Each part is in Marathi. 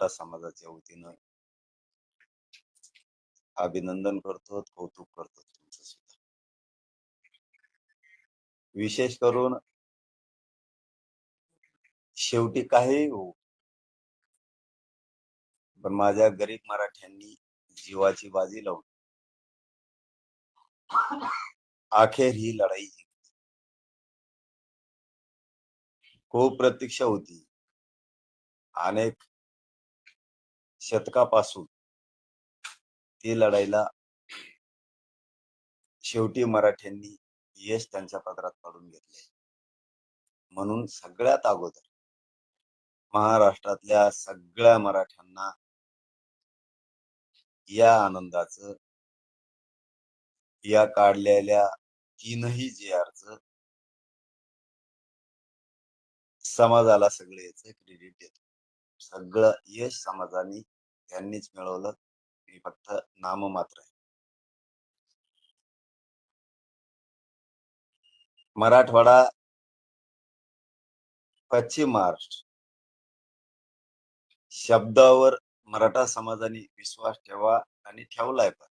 मराठा समाजाच्या वतीनं. अभिनंदन करतो कौतुक करतो तुमचं सुद्धा विशेष करून शेवटी काही हो पण माझ्या गरीब मराठ्यांनी जीवाची बाजी लावली. अखेर ही लढाई जिंकली. खूप प्रतीक्षा होती. अनेक शतकापासून ती लढाईला शेवटी मराठ्यांनी यश त्यांच्या पदरात काढून घेतले म्हणून सगळ्यात अगोदर महाराष्ट्रातल्या सगळ्या मराठ्यांना या आनंदाचं या काढलेल्या तीनही जे अर्ज समाजाला सगळे याच क्रेडिट देतो सगळं यश समाजाने त्यांनीच मिळवलं. मी फक्त नाममात्र आहे. मराठवाडा पश्चिम महाराष्ट्र. शब्दावर मराठा समाजाने विश्वास ठेवा आणि ठेवलाय पण.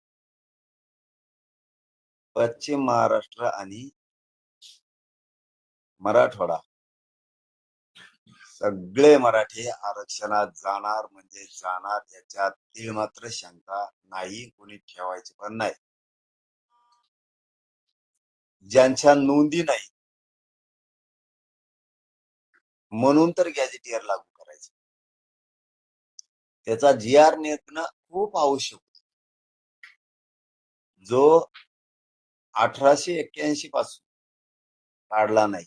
पश्चिम महाराष्ट्र आणि मराठवाडा. सगळे मराठी आरक्षणात जाणार म्हणजे जाणार याच्यात तीळ मात्र शंका नाही कोणी ठेवायची पण नाही. ज्यांच्या नोंदी नाही. म्हणून तर गॅजेटियर लागू करायचं. त्याचा जी आर नेतणं खूप आवश्यक जो अठराशे एक्क्याऐंशी पासून काढला नाही.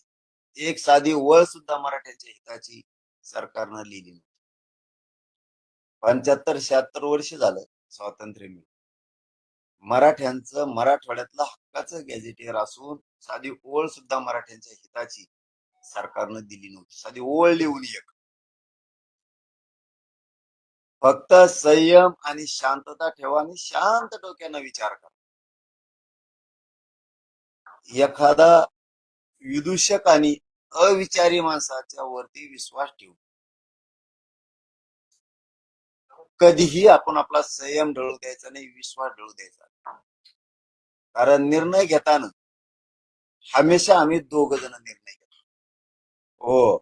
एक साधी वळ सुद्धा मराठ्यांच्या हिताची सरकारनं लिहिली नव्हती. पंच्याहत्तर शहात्तर वर्ष झालं स्वातंत्र्य मिळून मराठ्यांचं मराठवाड्यातलं हक्काचं गॅझेटियर असून साधी ओळ सुद्धा मराठ्यांच्या हिताची सरकारनं दिली नव्हती. साधी ओळ लिहून एक. फक्त संयम आणि शांतता ठेवा आणि शांत डोक्यानं विचार करा. एखादा विदूषक आणि अविचारी माणसाच्या वरती विश्वास ठेवू. कधीही आपण आपला संयम ढळू द्यायचा नाही विश्वास ढळू द्यायचा कारण निर्णय घेताना हमेशा आम्ही दोघ जण निर्णय घेतो. हो.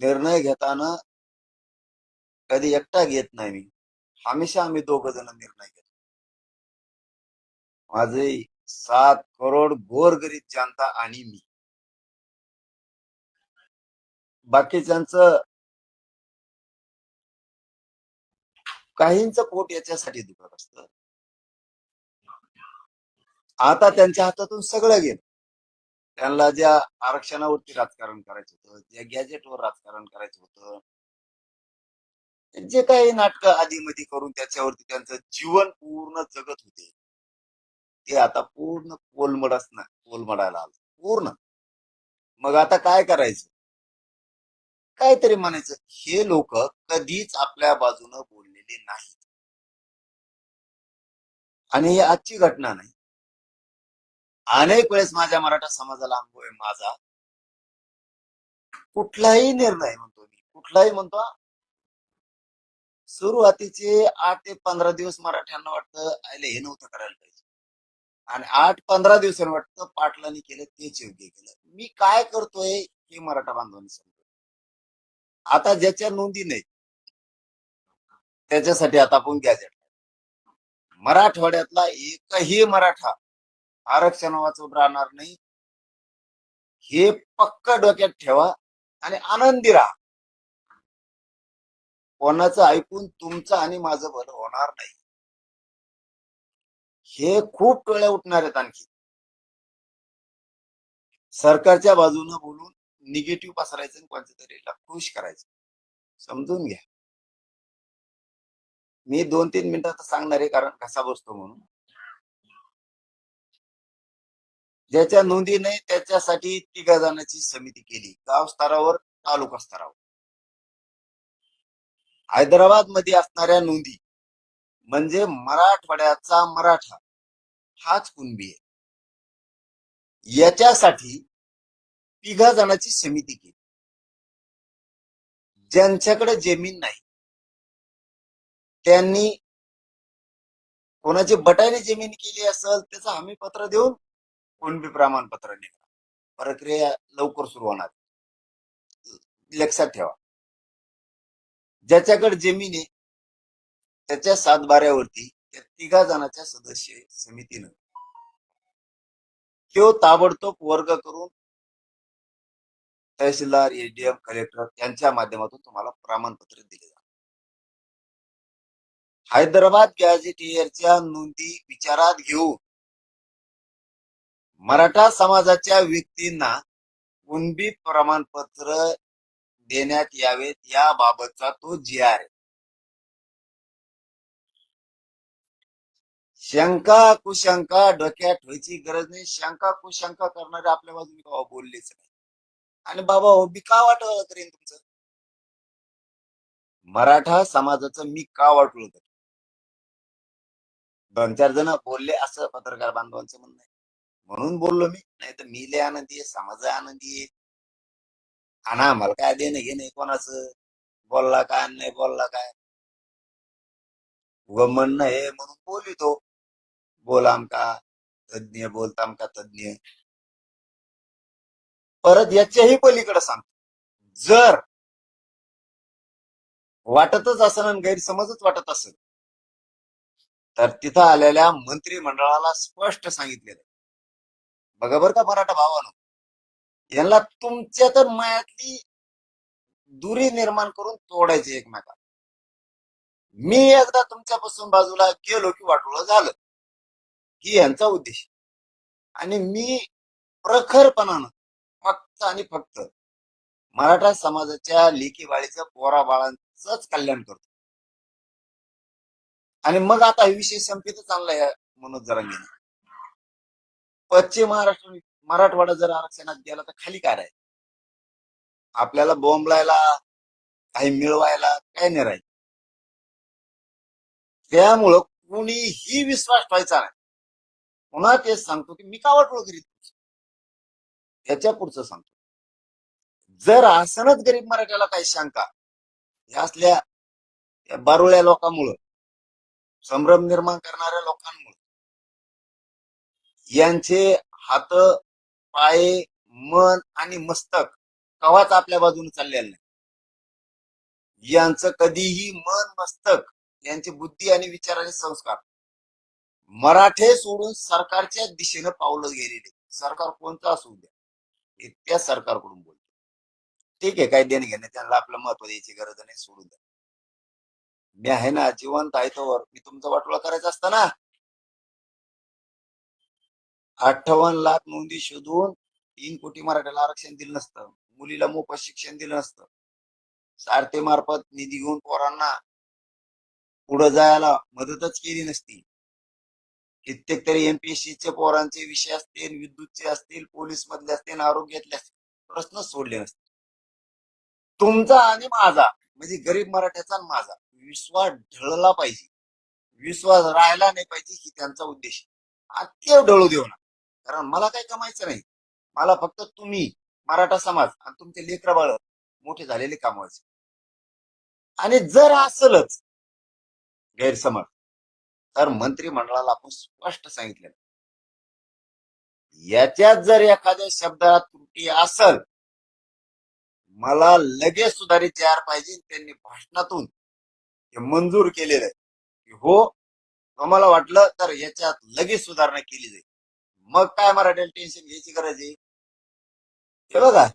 निर्णय घेताना कधी एकटा घेत नाही मी. हमेशा आम्ही दोघ जण निर्णय घेतो. माझे सात करोड गोरगरीब जनता आणि मी. बाकीच्यांचं काहींच पोट याच्यासाठी दुखत असत. आता त्यांच्या हातातून सगळं गेलं. त्यांना ज्या आरक्षणावरती राजकारण करायचं होतं ज्या गॅजेटवर राजकारण करायचं होतं जे काही नाटक आधीमध्ये करून त्याच्यावरती त्यांचं जीवन पूर्ण जगत होते. ते आता पूर्ण कोलमडच ना कोलमडायला आलं पूर्ण. मग आता काय करायचं? काहीतरी म्हणायचं हे लोक कधीच आपल्या बाजूनं बोललेले नाहीत. आणि ही आजची घटना नाही. अनेक वेळेस माझ्या मराठा समाजाला अनुभव आहे माझा. कुठलाही निर्णय म्हणतो मी कुठलाही म्हणतो सुरुवातीचे आठ ते पंधरा दिवस मराठ्यांना वाटतं आयले हे नव्हतं करायला पाहिजे. आणि आठ पंधरा दिवसांनी वाटतं पाटलांनी केलं तेच योग्य केलं. मी काय करतोय हे मराठा बांधवांनी समजतो आता ज्याच्या नोंदी नाही त्याच्यासाठी आता आपण गॅजेट मराठवाड्यातला एकही मराठा आरक्षण वाचून राहणार नाही. हे पक्क डोक्यात ठेवा आणि आनंदी राहा. कोणाचं ऐकून तुमचं आणि माझं भलं होणार नाही. हे खूप टोळ्या उठणार आहेत आणखी. सरकारच्या बाजूनं बोलून निगेटिव्ह पसरायचं कोणत्या तरीला खुश करायचं. समजून घ्या. मी दोन तीन मिनिटात सांगणार आहे कारण कसा बसतो म्हणून. ज्याच्या नोंदीने त्याच्यासाठी तिघा जणांची समिती केली. गाव स्तरावर तालुका स्तरावर. हैदराबादमध्ये असणाऱ्या नोंदी म्हणजे मराठवाड्याचा मराठा. हाच कुणबी आहे. याच्यासाठी तिघा जणांची समिती केली. ज्यांच्याकडे जमीन नाही. त्यांनी कोणाची बटाने जमीन केली असेल त्याचं हमी पत्र देऊन कुणबी प्रमाणपत्र निघा प्रक्रिया लवकर सुरू होणार. लक्षात ठेवा. ज्याच्याकडे जमीन आहे त्याच्या सातबाऱ्यावरती त्या तिघा जणांच्या सदस्य समितीनं. तो ताबडतोब वर्ग करून तहसीलदार एडीएम कलेक्टर यांच्या माध्यमातून तुम्हाला प्रमाणपत्र दिले जाते. हैदराबाद गॅझेटियरच्या नोंदी विचारात घेऊन मराठा समाजाच्या व्यक्तींना कुणबी प्रमाणपत्र देण्यात यावेत याबाबतचा तो जी आर शंका कुशंका डोक्यात ठेवायची गरज नाही. शंका कुशंका करणारे आपल्या बाजूने कवा बोललेच नाही. आणि बाबा हो मी का वाटलं करेन तुमचं? मराठा समाजाचं मी का वाटलं करेन? दोन चार जण बोलले असं पत्रकार बांधवांचं म्हणणं आहे. म्हणून बोललो मी नाही तर मी लय आनंदी आहे समाज आनंदी आहे. आणि आम्हाला काय देणं घेणं नाही कोणाचं? बोलला काय नाही बोलला काय? उगम म्हणणं आहे म्हणून बोलितो बोलाम का तज्ञ बोलताम का तज्ञ परत याच्याही पलीकडे सांगतो. जर वाटतच असेल आणि गैरसमजच वाटत असेल तर तिथं आलेल्या मंत्रिमंडळाला स्पष्ट सांगितलेलं बघा बर का मराठा भावानो यांना तुमच्या तर मायातली दुरी निर्माण करून तोडायची एकमेका मी एकदा तुमच्यापासून बाजूला गेलो की वाटोळ झालं. ही यांचा उद्देश. आणि मी प्रखरपणानं फक्त आणि फक्त मराठा समाजाच्या लेखी बाळीचं पोरा बाळांचंच कल्याण करतो. आणि मग आता हे विषय संपितच आणलाय या मनोज जरांगीने. पश्चिम महाराष्ट्र मराठवाडा जर आरक्षणात गेला तर खाली काय राहील? आपल्याला बोंबलायला काही मिळवायला काय नाही राहील? त्यामुळं कुणीही विश्वास ठेवायचा नाही. पुन्हा तेच सांगतो की मी का वाटलो करीत त्याच्या पुढचं सांगतो. जर आसनच गरीब मराठ्याला काही शंका ह्या असल्या बारुळ्या लोकांमुळं संभ्रम निर्माण करणाऱ्या लोकांमुळे यांचे हात पाय मन आणि मस्तक कवाच आपल्या बाजूने चाललेलं नाही. यांचं कधीही मन मस्तक यांची बुद्धी आणि विचाराचे संस्कार मराठे सोडून सरकारच्या दिशेनं पावलं गेलेले सरकार कोणतं असू द्या. इतक्या त्या सरकारकडून बोलतो ठीक आहे काय देणं घेणं त्यांना आपलं महत्त्व द्यायची गरज नाही सोडून द्या. मी आहे ना जिवंत आहे तोवर. मी तुमचा वाटोळा करायचं असता ना. अठ्ठावन्न लाख नोंदी शोधून तीन कोटी मराठ्याला आरक्षण दिलं नसतं. मुलीला मोफत शिक्षण दिलं नसतं. सारथे मार्फत निधी घेऊन पोरांना पुढे जायला मदतच केली नसती. कित्येक तरी एमपीएससीचे पोरांचे विषय असतील विद्युतचे असतील पोलीस मधले असतील आरोग्यातले असतील प्रश्न सोडले नसते तुमचा आणि माझा म्हणजे गरीब मराठ्याचा आणि माझा विश्वास ढळला पाहिजे. विश्वास राहायला नाही पाहिजे ही त्यांचा उद्देश. आहे. ढळू देऊ ना कारण मला काही कमायचं नाही. मला फक्त तुम्ही मराठा समाज आणि तुमचे लेकर बाळ मोठे झालेले कामवायचे. आणि जर असलच गैरसमज तर मंत्रिमंडळाला आपण स्पष्ट सांगितले याच्यात जर एखाद्या शब्दात त्रुटी असल मला लगेच सुधारित तयार पाहिजे त्यांनी भाषणातून हे मंजूर केलेलं आहे. की हो तुम्हाला वाटलं तर याच्यात लगेच सुधारणा केली जाईल. मग काय मराठ्याला टेन्शन घ्यायची गरज आहे? हे बघा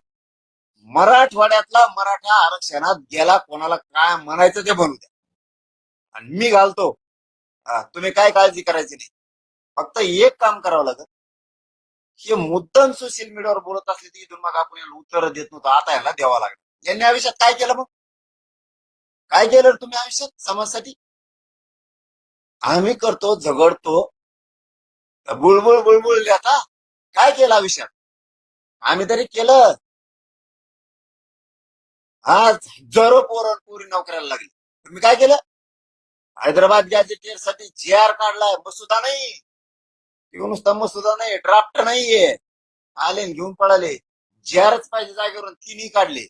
मराठवाड्यातला मराठा आरक्षणात गेला कोणाला काय म्हणायचं ते बनू द्या. आणि मी घालतो. हा, तुम्ही काय काळजी करायची नाही. फक्त एक काम करावं लागत हे मुद्दाम सोशल मीडियावर बोलत असले तर इथून मग आपण याला उत्तर देत नव्हतो. आता याला द्यावा लागलं. यांनी आयुष्यात काय केलं मग? काय केलं तुम्ही आयुष्यात? समाजासाठी? आम्ही करतो झगडतो. बुळबुळ बुळबुळ आता. काय केलं आयुष्यात? आम्ही तरी केलं. आज जरो पोर पोरी नोकऱ्याला लागली. तुम्ही काय केलं? हैदराबाद गॅजेटियरसाठी जी आर काढलाय मसुदा नाही। किंवा नुसता मसुदा नाही ड्राफ्ट नाहीये आले घेऊन पळाले जी आरच पाहिजे जागेवरून तिन्ही काढले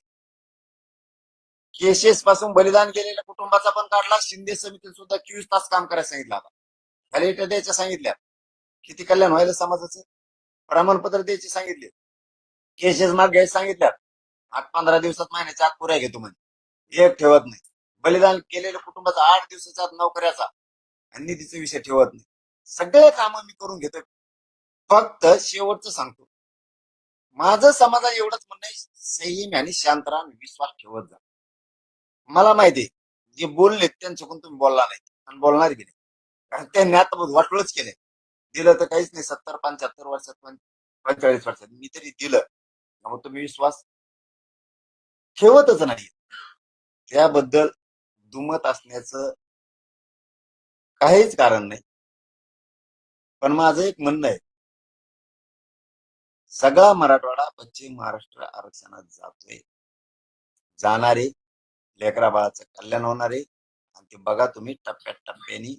केसेस पासून बलिदान केलेल्या कुटुंबाचा पण काढला शिंदे समितीने सुद्धा चोवीस तास काम करायला सांगितलं आता. व्हॅलिडिटी द्यायच्या सांगितल्या. किती कल्याण व्हायला समाजाचं? प्रमाणपत्र द्यायचे सांगितले. केसेस मार्ग घ्यायला सांगितल्या. आठ पंधरा दिवसात महिन्याच्या आत पुऱ्या घेतो म्हणजे एक ठेवत नाही. बलिदान केलेल्या कुटुंबाचा आठ दिवसाचा आत नोकऱ्याचा आणि निधीचा विषय ठेवत नाही. सगळे कामं मी करून घेतो फक्त शेवटचं सांगतो. माझं समाजा एवढंच म्हणणं संयम आणि शांत राहा विश्वास ठेवत जा. मला माहिती आहे जे बोलले त्यांच्याकडून तुम्ही बोलला नाही आणि बोलणार की नाही. कारण त्यांनी आता वाटोळच केलंय. दिलं तर काहीच नाही सत्तर पंच्याहत्तर वर्षात पण पंचेचाळीस वर्षात मी तरी दिलं. मग तुम्ही विश्वास ठेवतच नाही. त्याबद्दल दुमत असण्याचं काहीच कारण नाही. पण माझं एक म्हणणं आहे. सगळा मराठवाडा पश्चिम महाराष्ट्र आरक्षणात जातोय. जाणारे लेकरा बाळाचं कल्याण होणारे आणि ते बघा तुम्ही टप्प्यात टप्प्यानी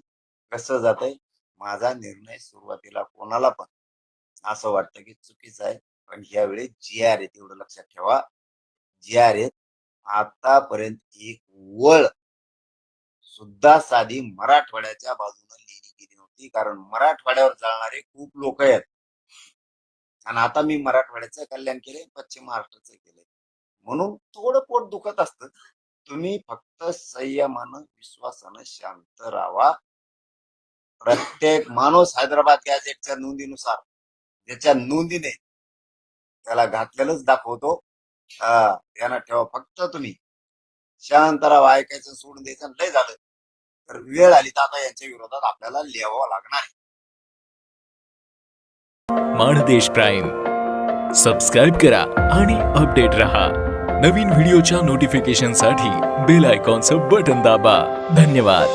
कसं जात आहे माझा निर्णय सुरुवातीला कोणाला पण. असं वाटतं की चुकीचं आहे. पण यावेळी जी आर आहे तेवढं लक्षात ठेवा. जी आर आहेत आतापर्यंत एक वळ सुद्धा साधी मराठवाड्याच्या बाजूने लिहिली गेली नव्हती. कारण मराठवाड्यावर चालणारे खूप लोक आहेत. आणि आता मी मराठवाड्याचं कल्याण केले पश्चिम महाराष्ट्राचं केले म्हणून थोडं पोट दुखत असत. तुम्ही फक्त संयमानं विश्वासानं शांत राहा. प्रत्येक माणूस हैदराबाद गॅजेटच्या नोंदीनुसार ज्याच्या नोंदीने त्याला घातलेलंच दाखवतो हा ठेवा फक्त तुम्ही. शांत राहा ऐकायचं सोडून द्यायचं लय झालं. तर वेळ आली तर आता यांच्या विरोधात आपल्याला लिहावं लागणार आहे. माणदेश प्राईम. सबस्क्राईब करा आणि अपडेट रहा. नवीन व्हिडिओच्या नोटिफिकेशनसाठी बेल आयकॉनचं बटन दाबा. धन्यवाद.